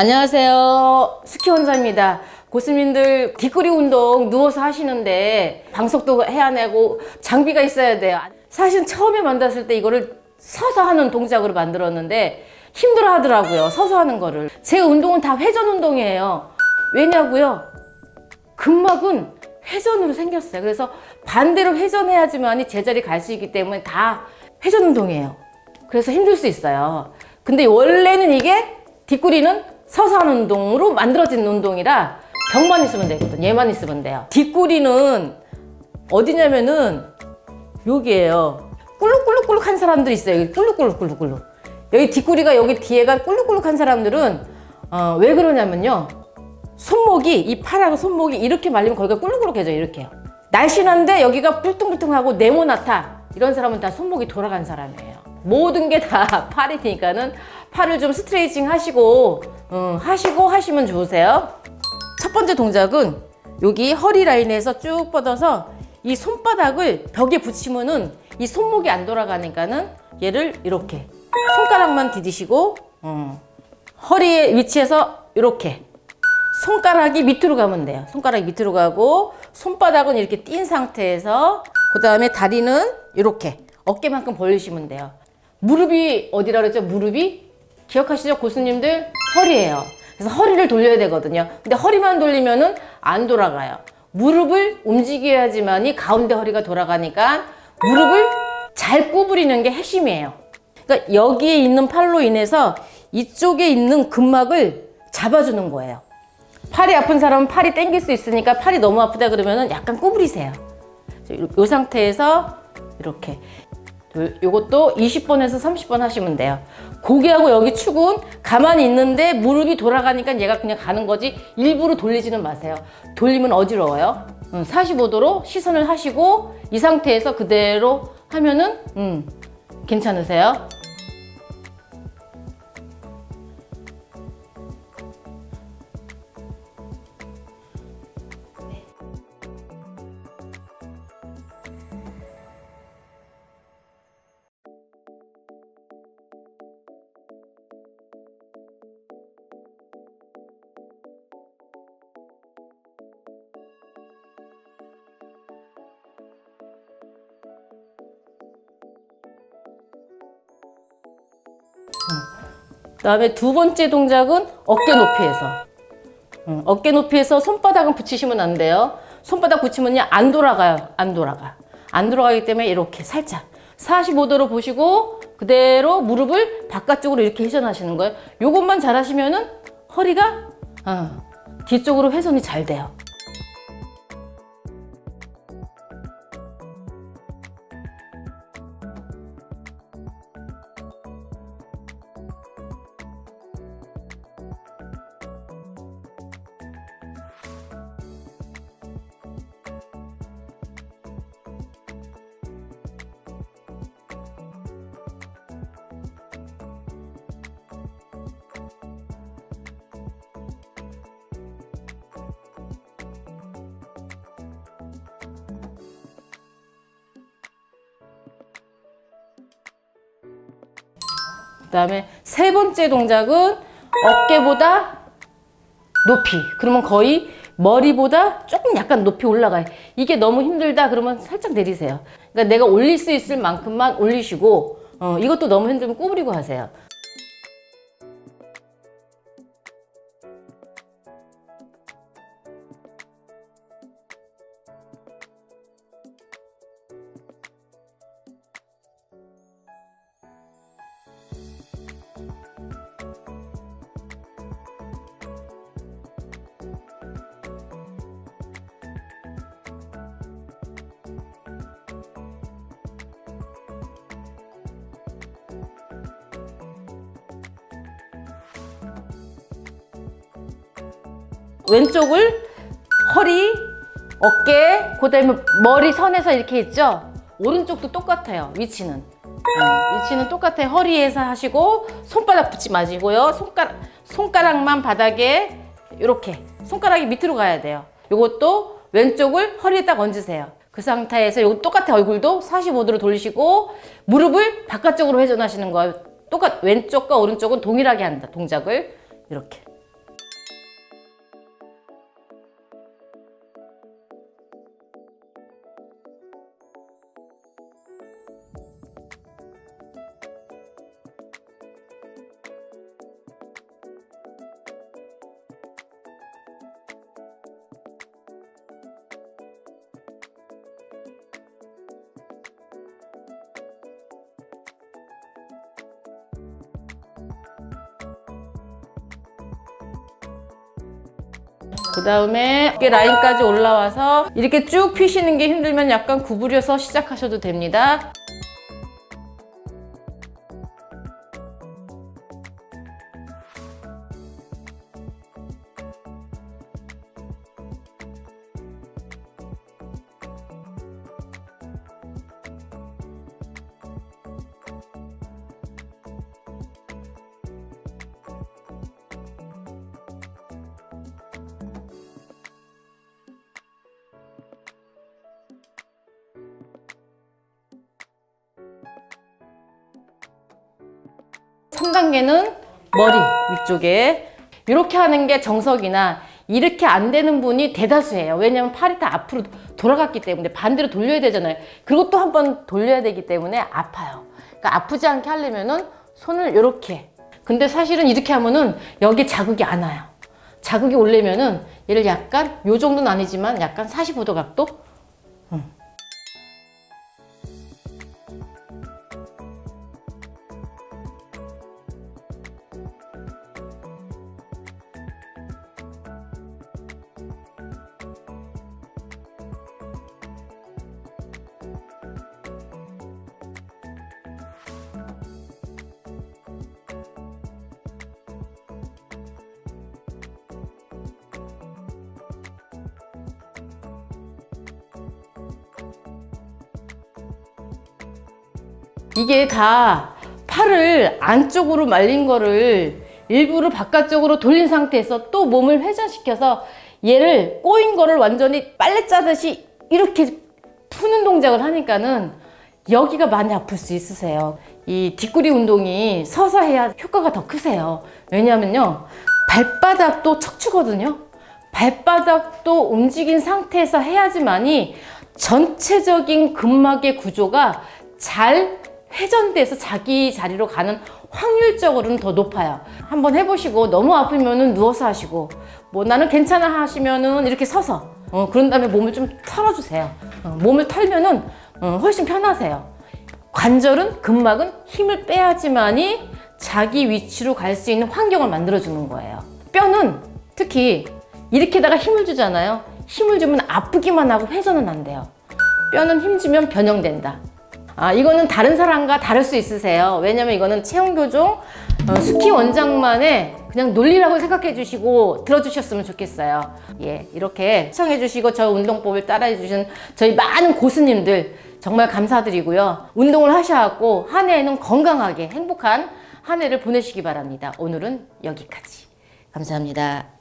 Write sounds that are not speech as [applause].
안녕하세요. 스키 원사입니다. 고수님들 뒷구리 운동 누워서 하시는데 방석도 해야 되고 장비가 있어야 돼요. 사실 처음에 만났을 때 이거를 서서 하는 동작으로 만들었는데 힘들어 하더라고요. 서서 하는 거를. 제 운동은 다 회전 운동이에요. 왜냐고요? 근막은 회전으로 생겼어요. 그래서 반대로 회전해야지만이 제자리 갈 수 있기 때문에 다 회전 운동이에요. 그래서 힘들 수 있어요. 근데 원래는 이게 뒷구리는 하는 운동으로 만들어진 운동이라 벽만 있으면 되거든. 얘만 있으면 돼요. 뒷구리는 어디냐면은 여기에요. 꿀룩꿀룩꿀룩 한 사람들 있어요. 여기 꿀룩꿀룩꿀룩꿀룩. 여기 뒷구리가 여기 뒤에가 꿀룩꿀룩 한 사람들은 어, 왜 그러냐면요. 손목이 이 팔하고 손목이 이렇게 말리면 거기가 꿀룩꿀룩해져 이렇게요. 날씬한데 여기가 뿔뚱뿔뚱하고 네모나타 이런 사람은 다 손목이 돌아간 사람이에요. 모든 게 다 [laughs] 팔이 니까는 팔을 좀 스트레이칭 하시고 음, 하시고 하시면 좋으세요. 첫 번째 동작은 여기 허리 라인에서 쭉 뻗어서 이 손바닥을 벽에 붙이면은 이 손목이 안 돌아가니까는 얘를 이렇게 손가락만 디디시고 음, 허리의 위치에서 이렇게 손가락이 밑으로 가면 돼요. 손가락이 밑으로 가고 손바닥은 이렇게 띈 상태에서 그 다음에 다리는 이렇게 어깨만큼 벌리시면 돼요. 무릎이 어디라 그랬죠? 무릎이 기억하시죠? 고수님들 허리예요. 그래서 허리를 돌려야 되거든요. 근데 허리만 돌리면은 안 돌아가요. 무릎을 움직여야지만이 가운데 허리가 돌아가니까 무릎을 잘 구부리는 게 핵심이에요. 그러니까 여기에 있는 팔로 인해서 이쪽에 있는 근막을 잡아주는 거예요. 팔이 아픈 사람은 팔이 땡길 수 있으니까 팔이 너무 아프다 그러면은 약간 구부리세요. 이 상태에서 이렇게 둘, 요것도 20번에서 30번 하시면 돼요. 고개하고 여기 축은 가만히 있는데 무릎이 돌아가니까 얘가 그냥 가는 거지 일부러 돌리지는 마세요. 돌리면 어지러워요. 45도로 시선을 하시고 이 상태에서 그대로 하면은 음, 괜찮으세요? 그 다음에 두 번째 동작은 어깨 높이에서. 음, 어깨 높이에서 손바닥은 붙이시면 안 돼요. 손바닥 붙이면요 안 돌아가요. 안 돌아가. 안 돌아가기 때문에 이렇게 살짝 45도로 보시고 그대로 무릎을 바깥쪽으로 이렇게 회전하시는 거예요. 요것만 잘하시면은 허리가 어, 뒤쪽으로 회전이 잘 돼요. 그다음에 세 번째 동작은 어깨보다 높이. 그러면 거의 머리보다 조금 약간 높이 올라가요. 이게 너무 힘들다 그러면 살짝 내리세요. 그러니까 내가 올릴 수 있을 만큼만 올리시고 어, 이것도 너무 힘들면 구부리고 하세요. 왼쪽을 허리, 어깨, 그다음에 머리 선에서 이렇게 있죠. 오른쪽도 똑같아요. 위치는. 음, 위치는 똑같아요. 허리에서 하시고 손바닥 붙지 마시고요. 손가락 손가락만 바닥에 이렇게 손가락이 밑으로 가야 돼요. 요것도 왼쪽을 허리에 딱 얹으세요. 그 상태에서 요거 똑같아 얼굴도 45도로 돌리시고 무릎을 바깥쪽으로 회전하시는 거예요. 똑같 왼쪽과 오른쪽은 동일하게 한다. 동작을 이렇게. 그 다음에 어깨 라인까지 올라와서 이렇게 쭉 펴시는 게 힘들면 약간 구부려서 시작하셔도 됩니다. 삼단계는 머리 위쪽에 이렇게 하는 게 정석이나 이렇게 안 되는 분이 대다수예요. 왜냐면 팔이 다 앞으로 돌아갔기 때문에 반대로 돌려야 되잖아요. 그리고 또 한 번 돌려야 되기 때문에 아파요. 그러니까 아프지 않게 하려면은 손을 이렇게. 근데 사실은 이렇게 하면은 여기 자극이 안 와요. 자극이 오려면은 얘를 약간 요 정도는 아니지만 약간 45도 각도 이게 다 팔을 안쪽으로 말린 거를 일부러 바깥쪽으로 돌린 상태에서 또 몸을 회전시켜서 얘를 꼬인 거를 완전히 빨래 짜듯이 이렇게 푸는 동작을 하니까는 여기가 많이 아플 수 있으세요. 이 뒷구리 운동이 서서 해야 효과가 더 크세요. 왜냐면요. 발바닥도 척추거든요. 발바닥도 움직인 상태에서 해야지만이 전체적인 근막의 구조가 잘 회전돼서 자기 자리로 가는 확률적으로는 더 높아요. 한번 해보시고 너무 아프면은 누워서 하시고 뭐 나는 괜찮아 하시면은 이렇게 서서 어, 그런 다음에 몸을 좀 털어주세요. 어, 몸을 털면은 어, 훨씬 편하세요. 관절은 근막은 힘을 빼야지만이 자기 위치로 갈 수 있는 환경을 만들어주는 거예요. 뼈는 특히 이렇게다가 힘을 주잖아요. 힘을 주면 아프기만 하고 회전은 안 돼요. 뼈는 힘주면 변형된다. 아, 이거는 다른 사람과 다를 수 있으세요. 왜냐면 이거는 체형교종 어, 스키 원장만의 그냥 논리라고 생각해 주시고 들어주셨으면 좋겠어요. 예, 이렇게 시청해 주시고 저 운동법을 따라해 주신 저희 많은 고수님들 정말 감사드리고요. 운동을 하셔갖고 한 해에는 건강하게 행복한 한 해를 보내시기 바랍니다. 오늘은 여기까지. 감사합니다.